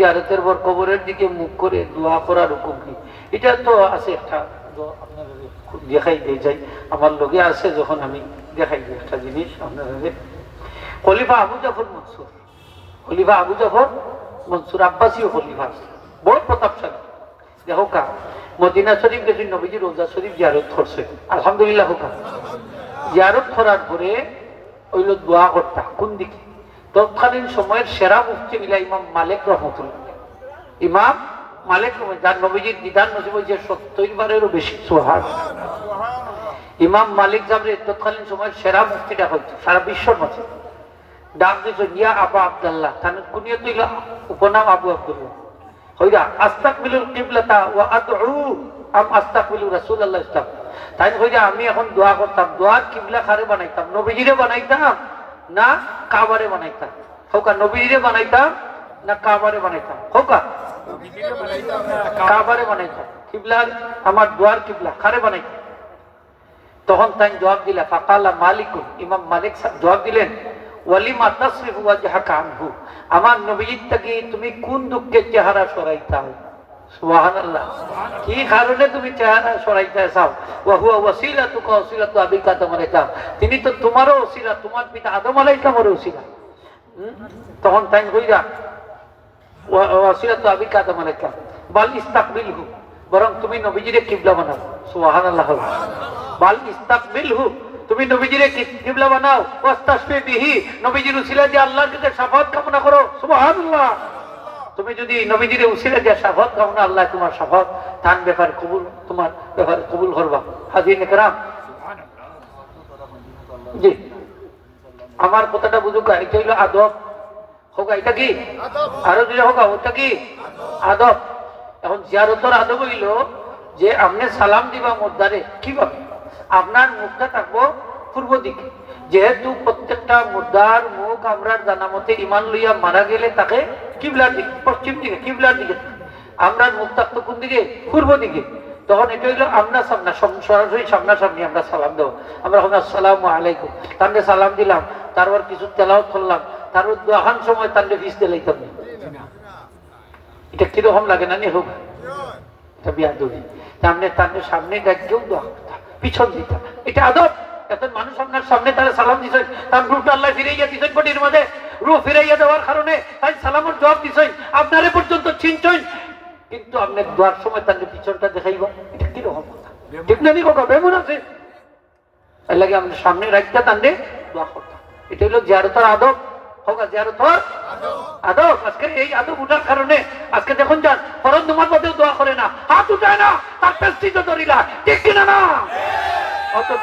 জিয়ারতের পর কবরের দিকে মুখ করে দোয়া করার হুকুম কি? এটা তো আছে একটা দেখাই দিয়ে যাই। আমার লগে আছে যখন আমি দেখাই দিই একটা জিনিস আপনাদের খলিফা আবু জাফর মনসুর। খলিফা আবু জাফর মনসুর আব্বাসীয় খলিফা বড় প্রতাপশালী। দেখো কা, মদিনা শরীফ গেছি নবীজি রোজা শরীফ জিয়ারত করছে, আলহামদুলিল্লাহ হোকা জিয়ারত করার পরে ওইল দোয়া করতা, কোন দিকে? তৎকালীন সময়ের সেরা মুফতি মিলা ইমাম মালিক রহমতুল্লাহ। ইমাম মালিক যার নবীজির বিধান নসিব হয়েছে সত্তর বারেরও বেশি। সোহার ইমাম মালিক জাবরে তৎকালীন সময়ের সেরা মুফতিটা হইতো সারা বিশ্বর মাঝে। ডাক দিয়েছে, ইয়া আবা আব্দাল্লাহ। তার কুনিয়ে তুইল উপনাম আবু আব্দুল্লাহ। হইরা আস্তাকবিলুল কিবলাতা ওয়া আদউ আম আস্তাকবিলু রাসূলুল্লাহ ইসলাম। তাই হইরা আমি এখন দোয়া করতাম। দোয়ার কিবলা খারে বানাইতাম? নবীজিরে বানাইতাম? না কাবারে বানাইতাম হোকা নবীজিরে বানাইতাম না কাবারে বানাইতাম হোকা? কাবারে বানাইতাম কিবলা আমার দোয়ার কিবলা খারে বানাইতাম তখন তাই জবাব দিলা, ফাকালা মালিক ইমাম মালিক জবাব দিলেন, ওয়ালিমা তাসরিফ ওয়াজহাকা আনহু। আমার নবীজির থেকে তুমি কোন দুঃখের চেহারা সরাইতাও? কি কারণে তুমি চেহারা সরাইতে চাও? ওয়া হুয়া ওয়াসিলাতুকা, ওয়াসিলাতু আবিকা তোমার চাও। তিনি তো তোমারও ওসিলা, তোমার পিতা আদম ওসিলা। হুম? তখন তাই কইরা ওয়াসিলাতু আবিকা আদম আলাইহিস সালাম বাল ইস্তাকবিলহু, বরং তুমি নবীজিরে কিবলা বানাও। সুবহানাল্লাহ। বাল ইস্তাকবিলহু, তুমি নবীজিরে কিবলা বানাও। ওয়াস্তাশফি বিহি, নবীজির উসিলা দিয়ে আল্লাহর কাছে শাফাত কামনা করো। সুবহানাল্লাহ। তুমি যদি নবীজিরে উসিলে যে সাফত কামনা না আল্লাহ তোমার সাফত তান ব্যাপার কবুল তোমার ব্যাপার কবুল করবা। হাজির নেকরাম জি। আমার কথাটা বুঝুক এটা হইল আদব। হোক এটা কি? আরও যদি হোক ওটা কি? আদব। এখন জিয়ারতর আদব হইল যে আপনি সালাম দিবা মোদ্দারে কীভাবে? আপনার মুখটা থাকব পূর্ব দিকে। যেহেতু প্রত্যেকটা মুদ্রার মুখ আমরা জানামতে ইমান লইয়া মারা গেলে তাকে কিবলার দিকে, পশ্চিম দিকে, কিবলার দিকে। আমরা মুখ থাকতো কোন দিকে? পূর্ব দিকে। তখন এটা হইল আমরা সামনা, সম- সরাসরি সামনাসামনি আমরা সালাম দেবো। আমরা হলাম, আসসালামু আলাইকুম। তাহলে সালাম দিলাম, তারপর কিছু তেলাও করলাম। তারপর দোহান সময় তাহলে ফিস দিলাইতাম। এটা কীরকম লাগে না নি হোক? এটা বিয়া দৌড়ি তাদের সামনে গাড়িও দোয়া করতাম, পিছন দিতাম। এটা আদব। এখন মানুষ আপনার সামনে তারা সালাম দিছেন তার আল্লাহ ফিরাইয়া দিছেন বটির মধ্যে। রু ফিরাইয়া দেওয়ার কারণে তাই সালামের জবাব দিছেন আপনারে পর্যন্ত চিনছেন কিন্তু আপনি দোয়ার সময় তাদের পিছনটা দেখাইবা এটা কীরকম কথা? ঠিক না নি কথা বেমন আছে। লাগে আমরা সামনে রাখতে তান্ডে দোয়া করতাম এটা হলো জিয়ারতর আদব। হোক জিয়ারতর আদব। আজকে এই আদব উঠার কারণে আজকে দেখুন যান ফরজ তোমার মধ্যেও দোয়া করে না। হাত উঠায় না তার পেস্টিজ ধরিলা ঠিক কিনা না? অথচ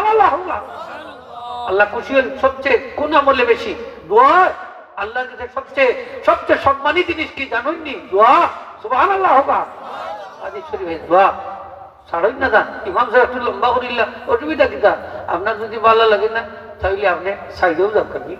আল্লাহ আল্লাহ খুশি সবচেয়ে কোন আমলে বেশি। দোয়া আল্লাহর কাছে সবচেয়ে সবচেয়ে সম্মানী জিনিস কি জানোইনি দোয়া? সুবহানাল্লাহ। হোকা সাহেব একটু লম্বা অসুবিধা আপনার যদি ভালো লাগে না, তাহলে আপনি সাইডেও করবি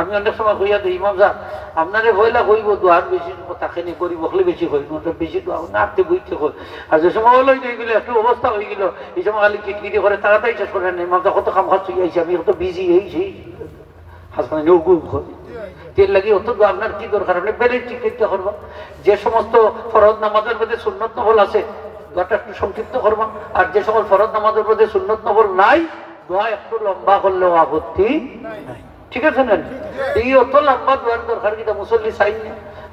আমি অনেক সময় কইয়া দিই ইমাম সাহেব আপনারে হইলা কইব দোয়ার বেশি তাকে করি বকলে বেশি কই নটা বেশি দোয়া না আপনি বুঝতে কই আর যে সময় হলো হয়ে গেল একটু অবস্থা হয়ে গেল এই সময় খালি কিটকিটি করে তাড়াতাড়ি শেষ করে নেই ইমাম কত কাম খাচ্ছি আইসি আমি কত বিজি এই সেই। হাসপাতালে নৌকু তেল লাগি অত তো আপনার কি দরকার? আপনি বেলের চিকিৎসা করবা যে সমস্ত ফরজ নামাজের মধ্যে সুন্নত নফল আছে দোয়াটা একটু সংক্ষিপ্ত করবা। আর যে সকল ফরজ নামাজের মধ্যে সুন্নত নফল নাই দোয়া একটু লম্বা করলেও আপত্তি নাই। ঠিক আছে না? এই অত লম্বা দোয়ার দরকার কিনা মুসল্লি চাই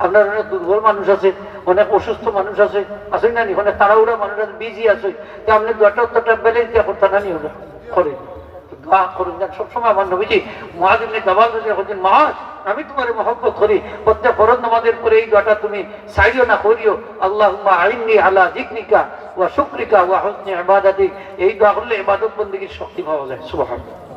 আপনার অনেক দুর্বল মানুষ আছে, অনেক অসুস্থ মানুষ আছে আছে না নি? অনেক তাড়াহুড়া মানুষ আছে বিজি আছে। তা আপনি দোয়াটা অতটা ব্যালেন্স দিয়ে করতে না নি করেন দোয়া করুন যান সবসময় আমার নবীজি মহাজ ইবনে জাবাল রাদিয়াল্লাহু আনহু মহাজ, আমি তোমার মহব্বত করি, প্রত্যেক ফরজ নামাজের পরে এই দোয়াটা তুমি সাইও না, করিও। আল্লাহুম্মা আইন্নি আলা যিকরিকা ওয়া শুক্রিকা ওয়া হুসনি ইবাদাতিক এই দোয়া করলে ইবাদত বন্দেগীর শক্তি পাওয়া যায়, সুবহানাল্লাহ।